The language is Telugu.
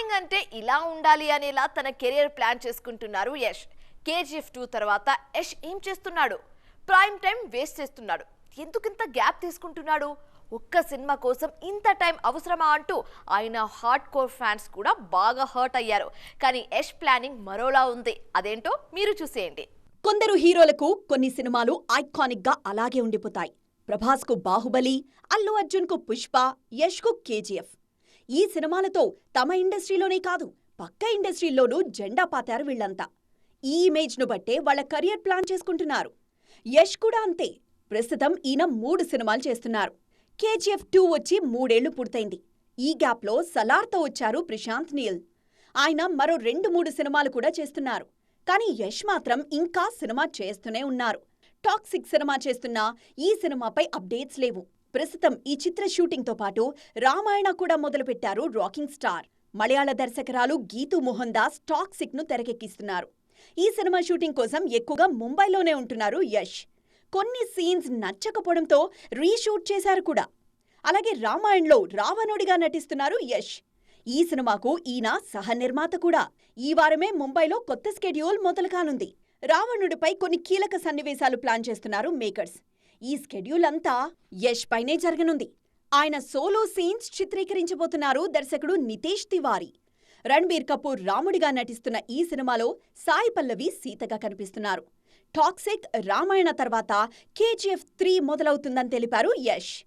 ప్లానింగ్ అంటే ఇలా ఉండాలి అనేలా తన కెరియర్ ప్లాన్ చేసుకుంటున్నారు యష్. కేజీఎఫ్ టూ తర్వాత యష్ ఏం చేస్తున్నాడు? ప్రైమ్ టైం వేస్ట్ చేస్తున్నాడు. ఎందుకింత గ్యాప్ తీసుకుంటున్నాడు? ఒక్క సినిమా కోసం ఇంత టైం అవసరమా అంటూ ఆయన హార్డ్ కోర్ ఫ్యాన్స్ కూడా బాగా హర్ట్ అయ్యారు. కానీ యష్ ప్లానింగ్ మరోలా ఉంది. అదేంటో మీరు చూసేయండి. కొందరు హీరోలకు కొన్ని సినిమాలు ఐకానిక్గా అలాగే ఉండిపోతాయి. ప్రభాస్కు బాహుబలి అల్లు అర్జున్కు పుష్ప యష్కు కేజీఎఫ్. ఈ సినిమాలతో తమ ఇండస్ట్రీలోనే కాదు పక్క ఇండస్ట్రీల్లోనూ జెండా పాతారు వీళ్ళంతా. ఈ ఇమేజ్ను బట్టే వాళ్ళ కెరియర్ ప్లాన్ చేసుకుంటున్నారు. యష్ కూడా అంతే. ప్రస్తుతం ఈయన మూడు సినిమాలు చేస్తున్నారు. కేజీఎఫ్ టూ వచ్చి మూడేళ్ళు పూర్తయింది. ఈ గ్యాప్లో సలార్తో వచ్చారు ప్రశాంత్ నీల్. ఆయన మరో రెండు మూడు సినిమాలు కూడా చేస్తున్నారు. కానీ యష్ మాత్రం ఇంకా సినిమా చేస్తూనే ఉన్నారు. టాక్సిక్ సినిమా చేస్తున్నా ఈ సినిమాపై అప్డేట్స్ లేవు. ప్రస్తుతం ఈ చిత్ర షూటింగ్తో పాటు రామాయణ కూడా మొదలుపెట్టారు రాకింగ్ స్టార్. మలయాళ దర్శకురాలు గీతూ మోహన్ దాస్ టాక్సిక్ను తెరకెక్కిస్తున్నారు. ఈ సినిమా షూటింగ్ కోసం ఎక్కువగా ముంబైలోనే ఉంటున్నారు యష్. కొన్ని సీన్స్ నచ్చకపోవడంతో రీషూట్ చేశారు కూడా. అలాగే రామాయణ్లో రావణుడిగా నటిస్తున్నారు యష్. ఈ సినిమాకు ఈయన సహనిర్మాత కూడా. ఈ వారమే ముంబైలో కొత్త స్కెడ్యూల్ మొదలు కానుంది రావణుడిపై కొన్ని కీలక సన్నివేశాలు ప్లాన్ చేస్తున్నారు మేకర్స్. ఈ స్కెడ్యూల్ అంతా యష్ పైనే జరగనుంది. ఆయన సోలో సీన్స్ చిత్రీకరించబోతున్నారు దర్శకుడు నితేష్ తివారీ. రణ్బీర్ కపూర్ రాముడిగా నటిస్తున్న ఈ సినిమాలో సాయి పల్లవి సీతగా కనిపిస్తున్నారు. టాక్సిక్ రామాయణ తర్వాత కేజీఎఫ్ త్రీ మొదలవుతుందని తెలిపారు యష్.